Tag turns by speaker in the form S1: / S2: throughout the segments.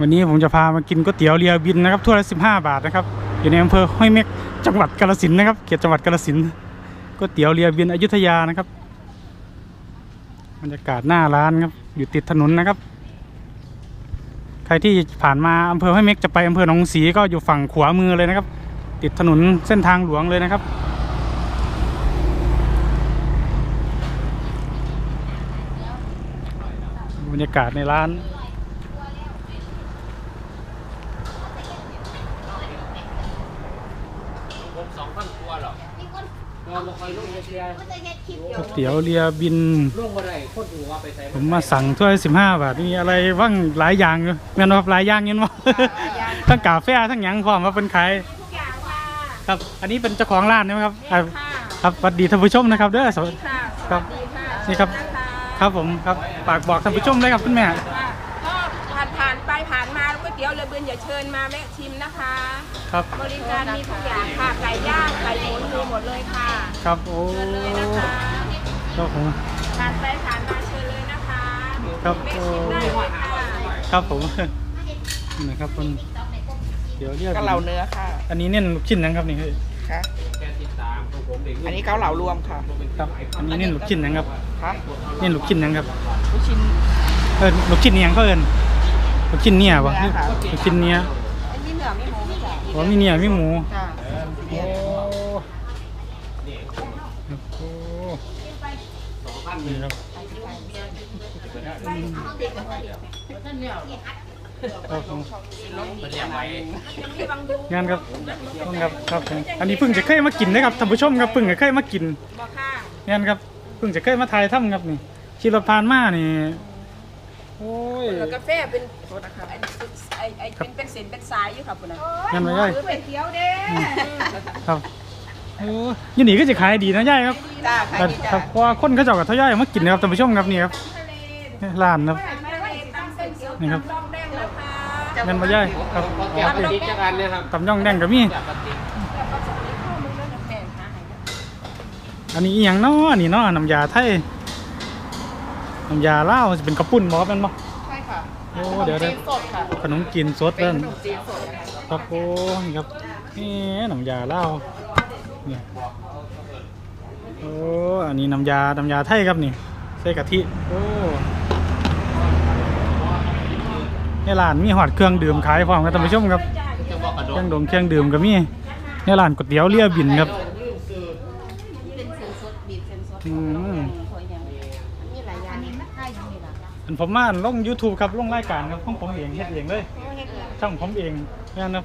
S1: วันนี้ผมจะพามากินก๋วยเตี๋ยวเรือบินนะครับถ้วยละสิบห้าบาทนะครับอยู่ในอำเภอห้วยเม็กจังหวัดกาฬสินนะครับเขตจังหวัดกาฬสินก๋วยเตี๋ยวเรือบินอยุธยานะครับบรรยากาศหน้าร้านครับอยู่ติดถนนนะครับ ใครที่ผ่านมาอำเภอห้วยเม็กจะไปอำเภอหนองศรีก็อยู่ฝั่งขวามือเลยนะครับ ติดถนนเส้นทางหลวงเลยนะครับบรรยากาศในร้าน
S2: ผมสองพันกว่าหรอกเราบ่ค่อยลงเชียร์
S1: ก๋วยเตี๋ยวเรือบิน
S2: ลงบ่ได้คนดูว่าไปใส่
S1: ผมมาสั่งถ้วยสิบห้าบาท มีอะไรบ้างหลายอย่างอยู่แม่นว่าหลายอย่างเงี้ยมั้ทั้งกาแฟทั้งหยังพร้อมมาเป็นขายครับ อันนี้เป็นเจ้าของร้านใช่ไหมครับครับครับสวัสดีท่านผู้ชมนะครับเด้อสวัสดี
S3: ค่ะ
S1: ครับ
S3: สวัสดีค่ะ
S1: นี่ครับ ครับผมครับฝากบอกท่านผู้ชมเลยครับคุณแม่
S3: ค่ะก็ผ่านผ่านไปผ่านมาก๋วยเตี๋ยวเรือเบือนอย่าเชิญมาแวะชิมนะคะ
S1: ครับ
S3: บริการมีทุกอย่างค่ะไก่ย่างไก่หมุนมีหมดเลยค่ะ
S1: ครับโอ้
S3: เชิญเลยนะคะ
S1: ครับผม
S3: ผ่านไปผ่านมาเชิญเลยนะคะ
S1: ครับ
S3: แวะชิมได้เลยค่ะ
S1: ครับผมนี่นะครับคุณเดี๋ยวเรียก
S4: เกาเหลาเนื้อค่ะ
S1: อันนี้เน้นลูกชิ้นนะครับนี่คือ
S4: ค่ะ
S2: แกติดตามของผมเด็ก
S4: อันนี้เกาเหลารวมค่ะ
S1: ครับ อันนี้เน้นลูกชิ้นนะครับ
S4: ค่ะ
S1: เน้นลูกชิ้นนะครับ
S4: ลูกชิ้น
S1: เอินลูกชิ้นเนียงเขาเอินลูกชิ้นเนี่ยปะ
S4: เนื้อค่ะ
S1: ลูกชิ้นเนี้ย
S3: อันนี้เหนือไม่หมูไม่ใหญ่
S1: อ๋อมีเนี่ยมีหมู
S4: ค่ะ
S1: โอ้โห
S2: สองพัน
S1: นี่ครับครับผม
S2: เป็นอย่างไร
S3: มีบางดู
S1: งานครับต้องครับครับผมอันนี้เพิ่งจะเคยมากินนะครับท่านผู้ชมครับเพิ่งจะเคยมากิน
S3: บอกค่ะ
S1: งานครับเพิ่งจะเคยมาถ่ายทำครับนี่ขี่รถผ่านมานี่ โอ้ย
S3: เหลือกาแฟเป็นโทษนะคะไอไอเป็นเป็นเส้นเป็นสายอยู่ค่ะคุณนะ
S1: งานมาย่าย
S3: คือเป็นเตี๋ยวเด้
S1: ครับโอ้ยอยี่นี่ก็จะขายดีนะย่ายครับ
S4: จ้าใคร
S1: ครับ
S4: ดี
S1: ครั
S4: จ้า
S1: บเพราะว่าคนเขาเจ้ากับทยอยมากินนะครับท่านผู้ชมครับนี่ครับ
S3: ทะเล
S1: ร้านครับ
S3: นี่ครับดองแดงนะคะ
S1: งานมาย่ายครับ
S2: ขอแก้วติดจักอันเนี่ยครับ
S1: ตำย่องแดงกับมี
S2: แก้วติด
S1: อันนี้อหย่างเนาะอันนี้เนาะน้ำยาไทย น้ำยาลาวจะเป็นกระปุ่นบ่ครับเป็นบ่
S4: ใช่ค่ะ
S1: โอ้เดี๋ยวเดี๋ยว
S4: จีนสดค่ะ
S1: ขนมจีนสด
S4: เป็
S1: เพิ่
S4: น
S1: น
S4: ขนมจีนสดนะคะ
S1: ครับโอ้นี่ครับนี่น้ำยาลาวนี่โอ้อันนี้น้ำยาน้ำยาไทยครับนี่ใส่กะทิโอ้ในร้านมีหอดเครื่องดื่มขายพร้อมครับท่านผู้ชมครับ
S2: จะบอกกระโด
S1: เครื่
S2: ด
S1: องดมเครื่องดื่มก็มีในร้านก๋วยเตี๋ยวเรือบินครับอืม อันผมมาลง YouTube ครับลงรายการครับของผมเองเฮ็ดเองเลยช่องผมเองงานครับ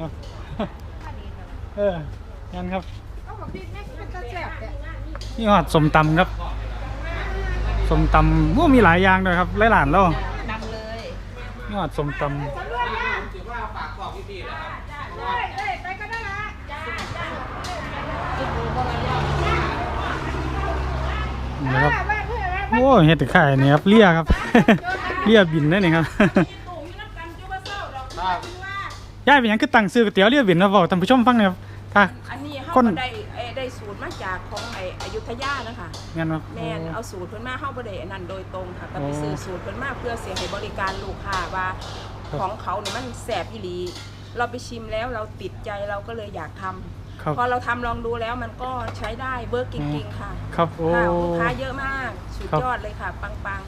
S1: ครับเอองานครับนี่หอดสมตำครับสมตำโอ้มีหลายอย่างเลยครับหลายๆแล้ว
S4: นำเลย
S1: นี่หอดสมตำ
S2: ถือว่าฝากบอกพี่ๆนะครับ
S1: นี่ครับ โอ้เห็ดไข่นี่ครับเลียครับ เลียบินได้นี่ครับย่ายเป็นหยังคือตั้งซื้อก๋วยเตี๋ยวเลียบินนะบอกท่านผู้ชมฟังหน่อยครับถ้า
S3: อันนี้
S1: ค
S3: เขา
S1: น
S3: ก็ได้เอ่อได้สูตรมาจากของไออยุธยานะคะ
S1: งานว่า
S3: แม่นเอาสูตรเพิ่นมาเข้าบ่ได้อันนั้นโดยตรงค่ะก็ไป
S1: อ๋อ
S3: ซื้อสูตรเพิ่นมาเพื่อเสียให้บริการลูกค้าว่า
S1: ครับ
S3: ของเขาเนี่ยมันแสบอีหลี เราไปชิมแล้วเราติดใจเราก็เลยอยากทำ
S1: ครับ
S3: พอเราทำลองดูแล้วมันก็ใช้ได้เวิร์กจริงๆค่ะ
S1: ครับโอ้
S3: ค่ะลูกค้าเยอะมากสุด
S1: ครับ
S3: ยอดเลยค่ะ ปัง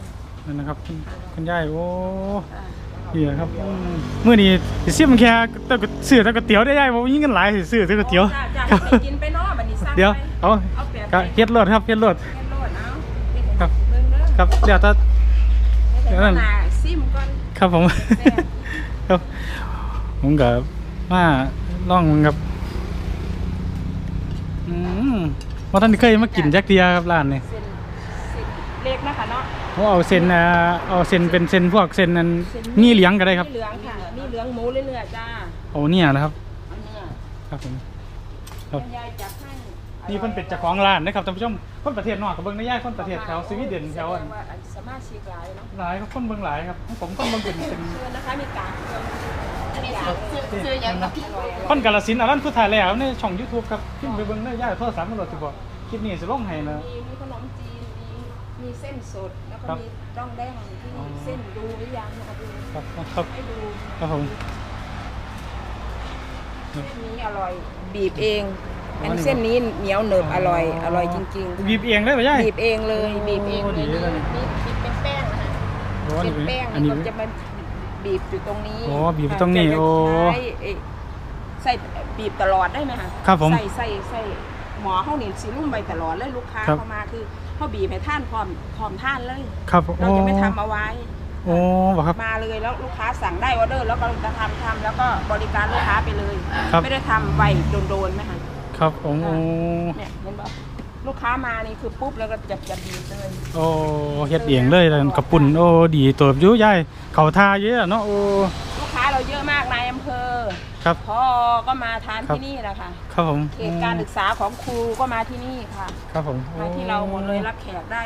S1: นั่นนะครับคุณคุณย่ายโอ้
S3: ๆอ่า
S1: เหี้ยครับอืมมื้อนี้สิซิมแค่แต่ก็ซื้อแต่ก๋วยเตี๋ยวได้ย่ายบ่มีเงินหลายสิซื้อแต่ก๋วยเตี๋ยว
S3: จ้าจ้า
S1: ครับ
S3: ไปกินไปเนาะบัดนี้สั่ง
S1: เดี๋ยว
S3: ไป
S1: เอา
S3: เอาแบบ
S1: ก็เฮ็ดรถครับเฮ็ดรถ
S3: แค่โลดเอา
S1: ครับ
S3: เบิ่งเด้อ
S1: ครับเดี๋ยวถ้า
S3: เดี๋ยว
S1: เดี๋ยวนั่น
S3: หน้าซิมก่อน
S1: ครับผม
S3: แซ่บ
S1: ครับ ผมกับมาล่องครับ อืมว่าท่านเคยมากินแจ็คเดียครับร้านนี่
S3: เส้นเส้นเล็กนะคะเนาะ
S1: เขาเอาเส้นอ่าเอาเส้นเป็นเส้นพวกเส้นนั้น
S3: เส้น
S1: นี่เลี้ยงก็ได้ครับ
S3: มีเหลืองค่ะมีเหลืองหมูเรื่อยๆจ้า
S1: เอาเนี่ยนะครับ
S3: เอาเนื้อ
S1: ครับผม ครับ
S3: คุณยายจับให้
S1: นี่เพิ่นเป็นเจ้าของร้านนะครับท่านผู้ชม คนประเทศนอกกับเบิ่งในย่ายคนประเทศแถวสวีเดนแถวอัน
S3: สดงว่าอันสามารถชิกหลายเนาะ
S1: หลายครับคนเบิ่งหลายครับผมคนเบิ่งเป็นเป็น
S3: เชิญนะคะมีกากเชิญอันนี้
S4: ซื้อยังกับ
S1: คนกาลสินธุ์อันนั้นผู้ถ่ายแล้วในช่อง YouTube ครับพิมพ์ไปเบิ่งในย่ายโทรศัพท์มันโหลดสิบ่คลิปนี้สิลงให้นะ
S3: มีมีขนมจีนมีมีเส้นสดแล้วก็
S1: ครับ
S3: มีร่องแดงที่
S1: อ๋อ
S3: เส้นดูหรือยังนะคะดู
S1: ครับครับ
S3: ให้ดู
S1: ครับผม
S3: เส้นนี้อร่อย บีบเอง
S1: อ๋อ
S3: อัน
S1: นี่
S3: เส้นนี้เหนียวหนึบอร่อย
S1: อ๋อ
S3: อร่อยจริงๆ
S1: บีบเองได้ป่ะยาย
S3: บีบเองเลยบีบเอง
S1: โอ้
S3: เล
S1: ดี
S3: ย
S1: เลย
S3: นี่บีบเป็นแป้งนะคะ
S1: โอ้
S3: เป็นแป้ง
S1: อันนี้
S3: มันจะมา บีบอยู่ตรงนี้
S1: โอ้บีบตรงนี้
S3: จะ
S1: โอ้
S3: ใช้ไอ้ใส่บีบตลอดได้ไหมคะ
S1: ครับผม
S3: ใส่ใส่ใส่หมอเขานี่สีรุ่มไปตลอดเลยลูกค้า
S1: ครับ
S3: เข้ามาคือเขาบีบให้ท่านพร้อมพร้อมท่านเลย
S1: ครับ
S3: เรา
S1: โอ้
S3: จะไม่ทำเอาไว้
S1: โอ้บ่ครับ
S3: มาเลยแล้วลูกค้าสั่งได้ออเดอร์แล้วก็จะทำทำแล้วก็บริการลูกค้าไปเลย
S1: ครับ
S3: ไม่ได้ทำไวโดนๆไหมคะ
S1: ครับผมโอ้
S3: เนี่ยเห็นปะ ลูกค้ามานี่คือปุ๊บแล้วก็จะจะบีบเลย
S1: โอ้เฮ็ดเองเลยแล้วกระปุ่นโอ้ดีตัวอยู่ยายเขาทาเยอะเนาะโอ้
S3: ลูกค้าเราเยอะมากนายอำเภอ
S1: ครับ
S3: พอก็มาทาน
S1: ครับ
S3: ที่นี่แหละค่ะ
S1: ครับผม
S3: เขตการศึกษาของครูก็มาที่นี่ค่ะ
S1: ครับผม
S3: มาที่เราหมดเลยรับแขกได้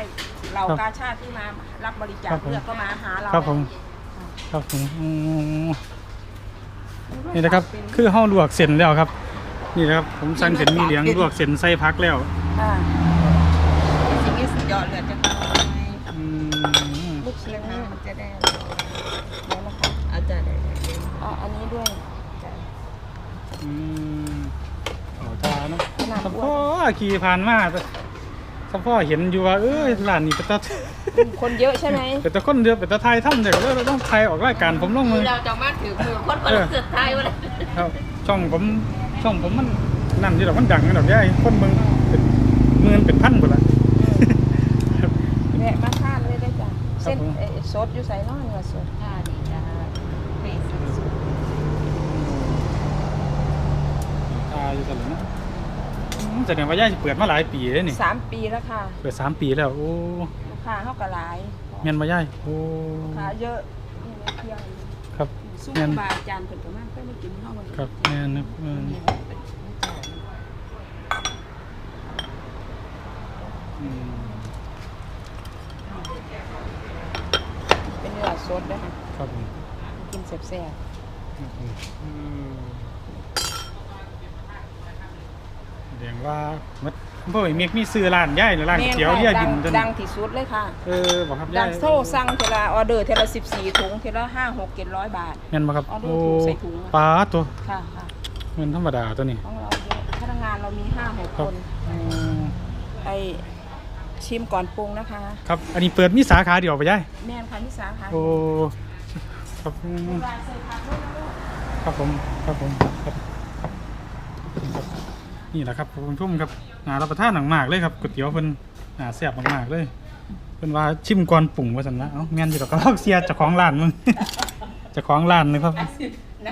S3: เรา
S1: ครับ
S3: กาชาติที่มารับบริจา
S1: ครั
S3: ค
S1: บผม
S3: เลือกก็มาหาเรา
S1: ครับผมครับผมอืมนี่นะครับ คือเฮาลวกเส้นแล้วครับ นี่นะครับ ผมสั่งเส้นหมีเหลียงลวกเส้นใส่พักแล้ว
S3: อ่า
S4: สิ่งที่สุดยอดเลยจะทำให้
S1: อืม
S3: ลูกชิ้น
S4: นะ
S3: นี่
S4: มันจะได้
S3: เดี๋ยวนะคะ
S4: อาจารย์ได้
S3: อ่าอันนี้ด้วย
S1: อืมเขาทาเนาะ
S3: ขนาด
S1: สัม
S3: อ้
S1: พ่
S3: ว
S1: อนขี่ผ่านมาสัมพ่อเห็นอยู่ว่าเอ้ยร้านนี้เป็นตา
S3: คนเยอะใช่ไหม
S1: เป็นตาคนเดียวเป็นตาไทยทำเด็กแล้วเราต้องไทยออกรายการผมลงมือ
S4: เราจะมาถือมือคนคนละสุดท้ายวัน
S1: ครับช่องผมช่องผมมันนั่นที่ดอกมันดังกันดอกย่ายคนเมืองเป็น หมื่นเป็นพันหมดละ
S3: แวะมาทานเลยได้จ้ะ
S1: ครับ
S3: เส้น
S1: ผม
S3: เอ่อสดอยู่ใส่น้อยเนื้อสด
S4: ค่ะดีจ้าเฟซสุด
S1: ตายอยู่ตลอดนะอืมแสดงว่าย่ายสิเปิดมาหลายปีเลยนี่
S3: สามปีแล้วค่ะ
S1: เปิดสามปีแล้ว โอ้
S3: ลูกค้าเข้ากระหลาย
S1: เมียนมาย่ายโอ้
S3: ลูกค้าเยอะนี่ไม่เที่ยง
S1: ครับ
S3: ซุ้ม
S1: แม่น
S3: บาอาจารย์เพิ่นก็มาเพิ่นมากินข้าวมัน
S1: ครับแม่นนะเอออืม
S3: เป็นเนื้อสดนะคะ
S1: ครับผม
S3: กินแซ่บ
S1: ครับผมอืมแสดงว่ามัดพ่อไอ้เมกมีซื้อร้านย่ายหรือ
S3: ๆ
S1: ร้าน
S3: แม่
S1: ก๋วยเตี๋ยว
S3: ค่ะ
S1: เรีย
S3: ดั
S1: บิ
S3: ง
S1: นจน
S3: ดังที่สุดเลยค่ะ
S1: เออบอกครับ
S3: ดั
S1: ย่างย
S3: โซ่สั่งเทละออเดอร์เทละ14ถุงเทละ5 6 700บาท
S1: เงินมาครับ
S3: เอาดู
S1: โอ้
S3: ถุงใส่ถุงอะ
S1: ปลาตัว
S3: ค่ะค่ะ
S1: เงินธรรมดาตัวนี้
S3: ของเราเยอะพนักงานเรามี5 6
S1: ค
S3: ครับน
S1: อืม
S3: ไอ ชิมก่อนปรุงนะคะ
S1: ครับ อันนี้เปิดมีสาขาเดียวไปย่าย
S3: แม่นค่ะที่สาขา
S1: โอ้ครับอืม
S3: ร้านเสิร์ฟผักด้วยนะลูก
S1: ครับผมครับผมครับครับนี่แหละครับคุณผู้ชมครับน่ารับประทานมากๆเลยครับก๋วยเตี๋ยวเพิ่นน่าแซ่บมากๆเลยเพิ่นว่าชิมก่อนปรุงว่าซั่นนะเอ้าแม่นอยู่ดอกก็ลอกเสียเจ้าของร้านมึง เจ้าของร้านเลยครับ
S3: นะ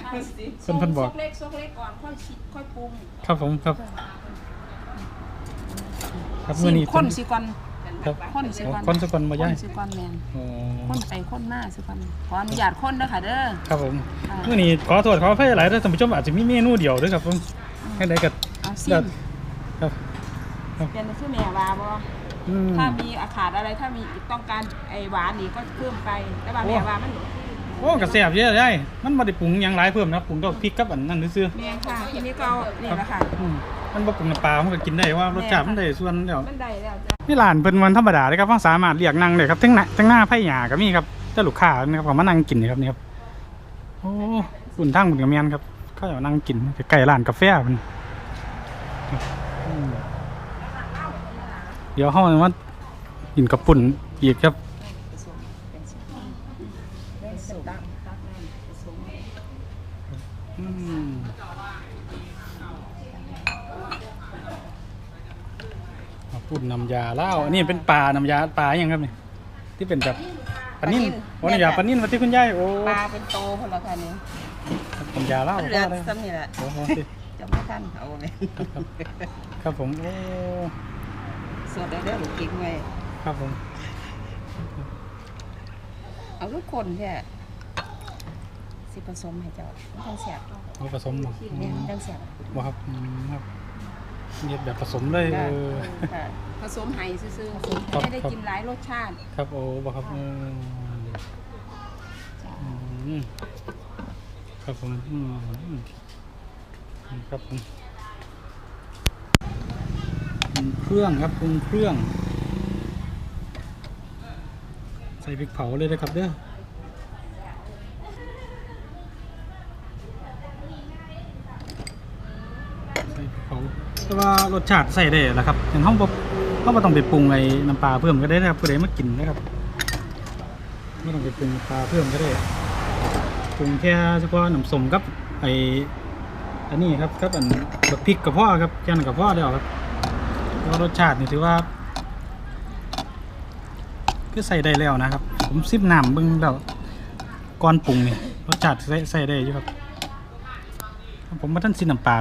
S1: เพิ่นเพิ่นบอก
S3: ซกเล็กซกเล็กก่อนค่อยชิค่อยปรุง
S1: ครับผมครับ ครับ
S3: สิ
S1: มื้อนี้
S3: คนสิก่อน
S1: ครับ
S3: คนสิก่อน
S1: คนสักคนบ่
S3: ค
S1: ย่าย
S3: นสิก่อนแม่น
S1: โอ้
S3: คนไปคนมาสิก่อนขออนุญาตคนเด้อค่ะเด้อ
S1: ครับผม
S3: ค่ะ
S1: มื้อนี้ขอโทษขออภัยหลายเด้อท่านผู้ชมอาจจะมีเมนูเดียวเด้วยครับผมให้ได้กับ
S3: เอาซิม
S1: ครับ
S3: เป็นชื่อแม่ว่าบ่
S1: อืม
S3: ถ้ามีอาขาดอะไรถ้ามีต้องการไอหวานนี่ก็เพิ่มไปแต่ว่า
S1: โอ้
S3: แม่ว่ามัน
S1: โอ้กระแสบเยอะได้ มันบ่ได้ปรุงหยังหลายเพิ่มนะปรุงดอกพริกกับอันนั้นซื่อ
S3: แม่ค่ะทีนี้ก็เอานี่แหละค่ะ
S1: ๆอืม มันบ่ปรุงน้ำปลามันก็กินได้ว่ารสชาติมันได้ส่วนเดียว
S3: มันได้แล้วจ้ะ
S1: นี่ร้านเป็นวันธรรมดาเลยครับว่าสามารถเรียกนั่งได้ครับทั้งหน้าทั้งหน้าไผ่หยาก็มีครับแต่ลูกค้านะครับเขามานั่งกินนี่ครับนี่ครับโอ้อุ่นทั้งบุญกับเมียนครับเขาเอานั่งกินใกล้ร้านกาแฟมันครับอืมเดี๋ยวห้องมากินกับปุ่นอีกครับ
S3: ได้สุกตักตักน้ำผสม
S1: อืมมาพูดน้ำยาเหล้าอันนี้เป็นปลาน้ำยาปลาอย่างครับเนี่ยที่เป็นแบบปลานิ่นโอ้น้ำยาปลานิ่นมาที่คุณยายโอ้
S3: ปลาเป็นโตพนละค่ะนี่
S1: น้ำยาเหล้า
S4: เหลือ
S1: ก็ได้
S4: ซ้ำนี่แหละ
S1: โอ้โหสิ
S4: จะไม่ทันเอาไหม
S1: ครับครับครับผมโอ้
S4: สดได้เด้อหรือกิ๊กไว้
S1: ครับผม
S4: เอาทุกคนแค่สิผสมให้เจ้ามันจังแซ่บ
S1: เอาผสมบ่
S4: เนี่ยมันจังแซ่บ
S1: บ่ครับอืมครับ เนียแบบผสมเลยเออ
S4: ค่ะ
S3: ผสมไห้ซื่อ
S1: ครับ
S3: ๆไม่ได้กินหลายรสชาติ
S1: ครับโอ้บ่ครับเอออืมครับผมอืมครับผมปรุงเครื่องครับปรุงเครื่องส่พริกเผาเลยนะครับเด้อใส่พริกเผา แต่ว่ารสชาติใส่ได้แหละครับย่างห้องบบห้องบ่ต้องไปปรุงไอ้น้ำปลาเพิ่มก็ได้นะครับผู้ใดมากินนะครับไม่ต้องไปปรุงปลาเพิ่มก็ได้ปรุงแค่เฉพาะน้ำส้มกับไอ้อันนี้ครับกับอันบักพริกกับพ่อครับแค่นั้นกับพ่อเดียวครับเพราะว่ารสชาตินี่ถือว่าก็ใส่ได้แล้วนะครับ ผมซิบน้ำเบิ่งแล้วก่อนปรุงนี่รสชาติใส่ใส่ได้อยู่ครับ ผมมาท่านซิน้ำปลา